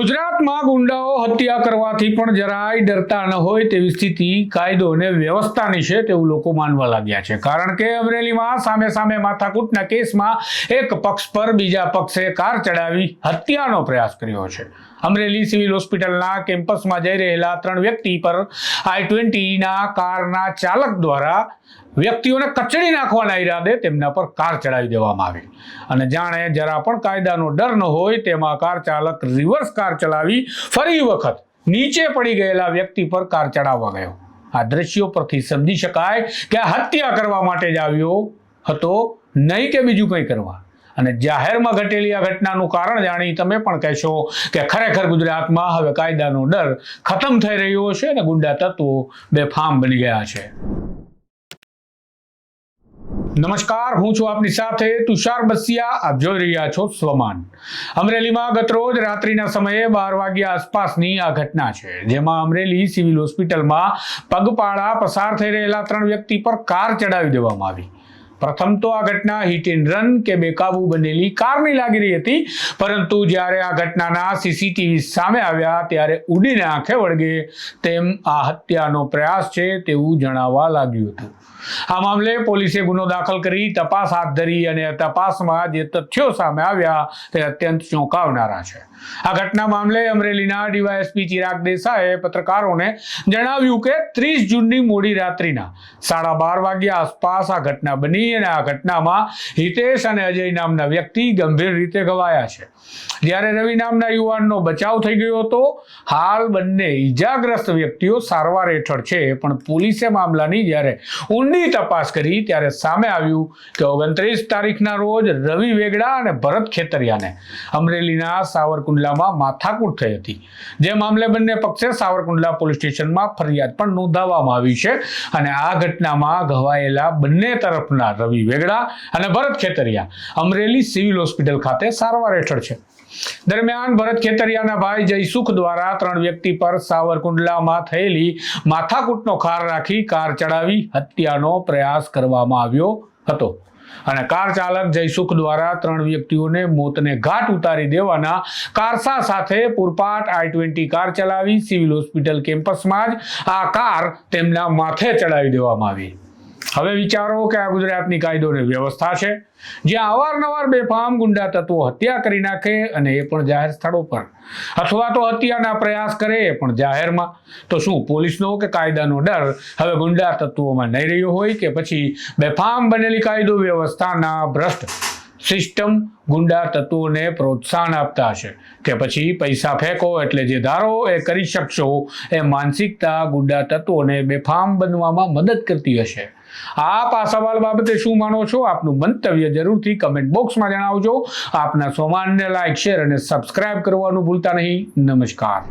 ગુજરાતમાં ગુંડાઓ હત્યા કરવાથી પણ જરાય ડરતા ન હોય તેવી સ્થિતિ, કાયદો અને વ્યવસ્થાની છે તેવું લોકો માનવા લાગ્યા છે. કારણ કે અમરેલીમાં સામે સામે માથાકૂટના કેસમાં એક પક્ષ પર બીજા પક્ષે કાર ચડાવી હત્યાનો પ્રયાસ કર્યો છે. અમરેલી સિવિલ હોસ્પિટલના કેમ્પસમાં જઈ રહેલા ત્રણ વ્યક્તિ પર આઈ ટ્વેન્ટીના કારના ચાલક દ્વારા વ્યક્તિઓને કચડી નાખવાના ઈરાદે તેમના પર કાર ચડાવી દેવામાં આવી. અને જાણે જરા પણ કાયદાનો ડર ન હોય તેમાં કાર ચાલક રિવર્સ કાર ચલાવી ફરી વખત નીચે પડી ગયેલા વ્યક્તિ પર કાર ચડાવવા ગયો. આ દ્રશ્યો પરથી સમજી શકાય કે આ હત્યા કરવા માટે જ આવ્યો હતો, નહીં કે બીજું કંઈ કરવા. અને જાહેરમાં ઘટેલી આ ઘટનાનું કારણ જાણી તમે પણ કહેશો કે ખરેખર ગુજરાતમાં હવે કાયદાનો ડર ખતમ થઈ રહ્યો છે અને ગુંડા તત્વો બેફામ બની ગયા છે. નમસ્કાર, હું છું આપની સાથે તુષાર બસિયા. આપ જોઈ રહ્યા છો સ્વમાન. અમરેલીમાં ગતરોજ રાત્રિના સમયે બાર વાગ્યા આસપાસની આ ઘટના છે, જેમાં અમરેલી સિવિલ હોસ્પિટલમાં પગપાળા પસાર થઈ રહેલા ત્રણ વ્યક્તિ પર કાર ચડાવી દેવામાં આવી. પ્રથમ તો આ ઘટના હિટ એન્ડ રન કે બેકાબુ બનેલી કારની લાગી રહી હતી. પરંતુ જ્યારે આ ઘટનાના સીસીટીવી સામે આવ્યા ત્યારે ઉડીને આંખે વળગે તેમ આ હત્યાનો પ્રયાસ છે તેવું જણાવવા લાગ્યું હતું. આ મામલે પોલીસે ગુનો દાખલ કરી તપાસ હાથ ધરી અને તપાસમાં જે તથ્યો સામે આવ્યા તે અત્યંત ચોંકાવનારા છે. આ ઘટના મામલે અમરેલીના ડીવાયએસપી ચિરાગ દેસાઈએ પત્રકારોને જણાવ્યું કે ત્રીસ જૂનની મોડી રાત્રિના સાડા બાર વાગ્યા આસપાસ આ ઘટના બની અને આ ઘટનામાં હિતેશ અને અજય નામના વ્યક્તિ ગંભીર રીતે ઘવાયા છે. જ્યારે રવિ નામના યુવાનનો બચાવ થઈ ગયો હતો, હાલ બંને ઈજાગ્રસ્ત વ્યક્તિઓ સારવાર હેઠળ છે. પણ પોલીસે મામલાની જ્યારે ઊંડી તપાસ કરી, ત્યારે સામે આવ્યું કે ઓગણત્રીસ તારીખના રોજ રવિ વેગડા અને ભરત ખેતરિયાને અમરેલીના સાવરકુંડલામાં માથાકૂટ થઈ હતી. જે મામલે બંને પક્ષે સાવરકુંડલા પોલીસ સ્ટેશનમાં ફરિયાદ પણ નોંધાવવામાં આવી છે અને આ ઘટનામાં ઘવાયેલા બંને તરફના રવિ વેગડા અને ભરત ખેતરિયા. અમરેલી સિવિલ હોસ્પિટલ ખાતે સારવાર હેઠળ છે. દરમિયાન ભરત ખેતરિયાના ભાઈ જયસુખ દ્વારા ત્રણ વ્યક્તિ પર સાવરકુંડલામાં થયેલી માથાકૂટનો ખાર રાખી કાર ચડાવી હત્યાનો પ્રયાસ કરવામાં આવ્યો હતો. અને કાર ચાલક જયસુખ દ્વારા ત્રણ વ્યક્તિઓને મોતને ઘાટ ઉતારી દેવાના કારસા સાથે પૂરપાટ આઈ ટ્વેન્ટી કાર ચલાવી સિવિલ હોસ્પિટલ કેમ્પસમાં જ આ કાર તેમના માથે ચડાવી દેવામાં આવી. હવે વિચારો કે આ ગુજરાતની કાયદો અને વ્યવસ્થા છે જ્યાં અવારનવાર બેફામ ગુંડા તત્વો હત્યા કરી નાખે અને એ પણ જાહેર સ્થળો પર. અથવા તો હત્યાના પ્રયાસ કરે એ પણ જાહેરમાં. તો શું, પોલીસનો કે કાયદાનો ડર હવે ગુંડા તત્વોમાં નહીં રહ્યો હોય કે પછી બેફામ બનેલી કાયદો વ્યવસ્થાના ભ્રષ્ટ? સિસ્ટમ ગુંડા તત્વોને પ્રોત્સાહન આપતા હશે કે પછી પૈસા ફેંકો એટલે જે ધારો એ કરી શકશો, એ માનસિકતા ગુંડા તત્વોને બેફામ બનવામાં મદદ કરતી હશે. આપ આ સવાલ બાબતે શું માનો છો? આપનું મંતવ્ય જરૂરથી કમેન્ટ બોક્સમાં જણાવજો. આપના સોમાનને લાઇક શેર અને સબસ્ક્રાઇબ કરવાનું ભૂલતા નહીં. નમસ્કાર.